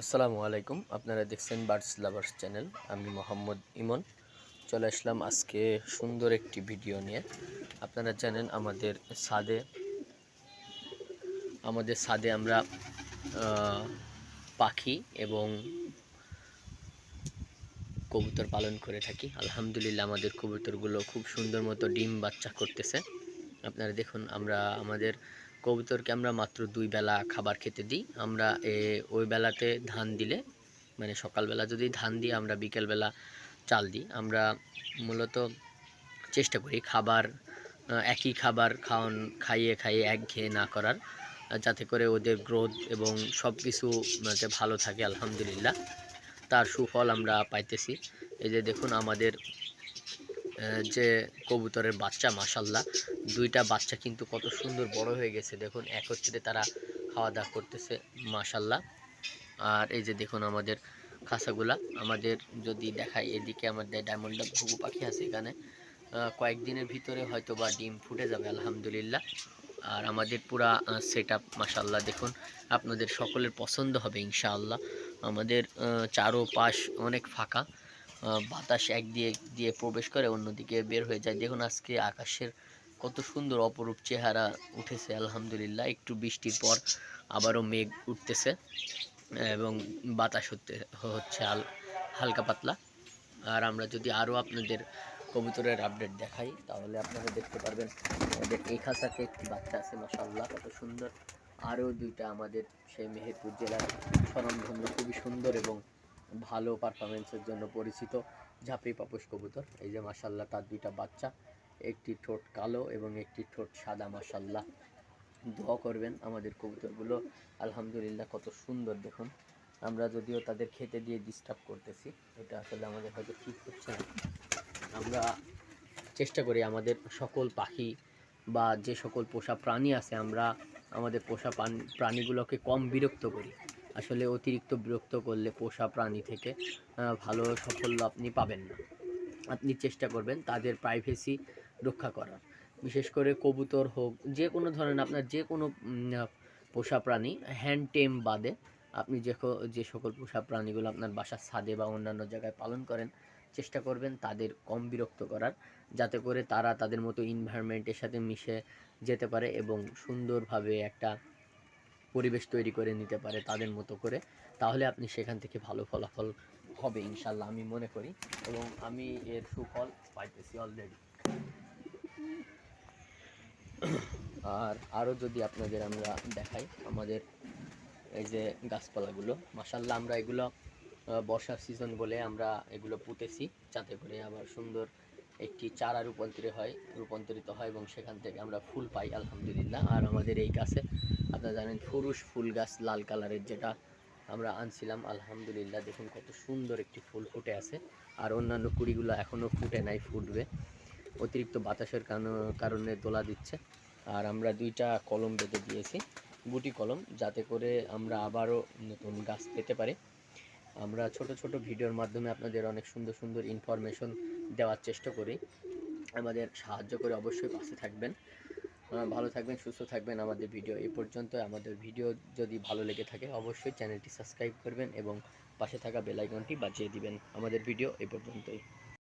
আসসালামু আলাইকুম। আপনারা দেখছেন বার্ডস লাভার্স চ্যানেল। আমি মোহাম্মদ ইমন। চলে আসলাম আজকে সুন্দর একটি ভিডিও নিয়ে। আপনারা জানেন আমাদের ছাদে আমাদের ছাদে আমরা পাখি এবং কবুতর পালন করে থাকি। আলহামদুলিল্লাহ আমাদের কবুতরগুলো খুব সুন্দর মতো ডিম বাচ্চা করতেছে। আপনারা দেখুন, আমরা আমাদের কবুতরকে আমরা মাত্র দুই বেলা খাবার খেতে দিই। আমরা ওই বেলাতে ধান দিলে মানে সকালবেলা যদি ধান দিই, আমরা বিকেলবেলা চাল দিই। আমরা মূলত চেষ্টা করি খাবার একই খাবার খাওয়ান, খাইয়ে খাইয়ে একঘেয়ে না করার যাতে করে ওদের গ্রোথ এবং সব কিছু যাতে ভালো থাকে, আলহামদুলিল্লাহ। তার সুফল আমরা পাইতেছি। এই যে দেখুন আমাদের যে কবুতরের বাচ্চা মাসাল্লাহ দুইটা বাচ্চা কিন্তু কত সুন্দর বড় হয়ে গেছে। দেখুন একত্রে তারা খাওয়া দাওয়া করতেছে মাসাল্লাহ আর এই যে দেখুন আমাদের খাঁচাগুলা আমাদের যদি দেখাই এদিকে আমাদের ডায়মন্ড ঘুঘু পাখি আছে এখানে কয়েকদিনের ভিতরে হয়তো বা ডিম ফুটে যাবে, আলহামদুলিল্লাহ। আর আমাদের পুরা সেট আপ মাসাল্লাহ দেখুন, আপনাদের সকলের পছন্দ হবে, ইনশাআল্লাহ। আমাদের চারো পাশ অনেক ফাঁকা। বাতাস এক দিয়ে দিয়ে প্রবেশ করে, অন্যদিকে বের হয়ে যায়। দেখুন আজকে আকাশের কত সুন্দর অপরূপ চেহারা উঠেছে, আলহামদুলিল্লাহ। একটু বৃষ্টির পর আবারও মেঘ উঠতেছে এবং বাতাস হতে, হচ্ছে হাল, হালকা পাতলা। আর আমরা যদি আরও আপনাদের কবুতরের আপডেট দেখাই, তাহলে আপনারা দেখতে পারবেন, আমাদের এই খাঁচাতে একটি বাচ্চা আছে মাসাল্লাহ কত সুন্দর। আরও দুইটা আমাদের সেই মেহেরপুর জেলার স্বনামধন্য, খুবই সুন্দর এবং ভালো পারফরমেন্সের জন্য পরিচিত ঝাঁপি পাপুস কবুতর। এই যে মাসাল্লাহ তার দুইটা বাচ্চা, একটি ঠোঁট কালো এবং একটি ঠোঁট সাদা মাসাল্লাহ দোয়া করবেন আমাদের কবুতরগুলো। আলহামদুলিল্লাহ, কত সুন্দর দেখুন। আমরা যদিও তাদের খেতে দিয়ে ডিস্টার্ব করতেছি, এটা আসলে আমাদের হয়তো ঠিক হচ্ছে না। আমরা চেষ্টা করি আমাদের সকল পাখি বা যে সকল পোষা প্রাণী আছে, আমরা আমাদের পোষা প্রাণ- প্রাণীগুলোকে কম বিরক্ত করি। আসলে অতিরিক্ত বিরক্ত করলে পোষা প্রাণী থেকে ভালো সাফল্য আপনি পাবেন না। আপনি চেষ্টা করবেন তাদের প্রাইভেসি রক্ষা করার। বিশেষ করে কবুতর হোক, যে কোনো ধরনের আপনার যে কোনো পোষা প্রাণী হ্যান্ড টেম বাদে আপনি যে যে সকল পোষা প্রাণীগুলো আপনার বাসার ছাদে বা অন্যান্য জায়গায় পালন করেন, চেষ্টা করবেন তাদের কম বিরক্ত করার, যাতে করে তারা তাদের মতো ইনভায়রনমেন্টের সাথে মিশে যেতে পারে এবং সুন্দরভাবে একটা পরিবেশ তৈরি করে নিতে পারে তাদের মতো করে, তাহলে আপনি সেখান থেকে ভালো ফলাফল হবে ইনশাল্লাহ আমি মনে করি এবং আমি এর সুফল পাইতেছি অলরেডি আর আরও যদি আপনাদের আমরা দেখাই আমাদের এই যে গাছপালাগুলো মাসাল্লাহ আমরা এগুলো বর্ষার সিজন বলে আমরা এগুলো পুঁতেছি, যাতে করে আবার সুন্দর একটি চারা রূপান্তরিত হয় রূপান্তরিত হয় এবং সেখান থেকে আমরা ফুল পাই, আলহামদুলিল্লাহ। আর আমাদের এই গাছে, আপনারা জানেন, ফুরুষ ফুল গাছ লাল কালারের যেটা আমরা আনছিলাম, আলহামদুলিল্লাহ। দেখুন কত সুন্দর একটি ফুল ফুটে আছে। আর অন্যান্য কুড়িগুলো এখনও ফুটে নাই, ফুটবে। অতিরিক্ত বাতাসের কারণে দোলা দিচ্ছে। আর আমরা দুইটা কলম বেঁধে দিয়েছি, গুটি কলম, যাতে করে আমরা আবারও নতুন গাছ পেতে পারি। আমরা ছোট ছোট ভিডিওর মাধ্যমে আপনাদের অনেক সুন্দর সুন্দর ইনফরমেশন দেওয়ার চেষ্টা করি। আমাদের সাহায্য করে অবশ্যই পাশে থাকবেন। ভালো থাকবেন, সুস্থ থাকবেন। আমাদের ভিডিও এই পর্যন্ত আমাদের ভিডিও যদি ভালো লেগে থাকে, অবশ্যই চ্যানেলটি সাবস্ক্রাইব করবেন এবং পাশে থাকা বেল আইকনটি বাজিয়ে দিবেন। আমাদের ভিডিও এই পর্যন্তই।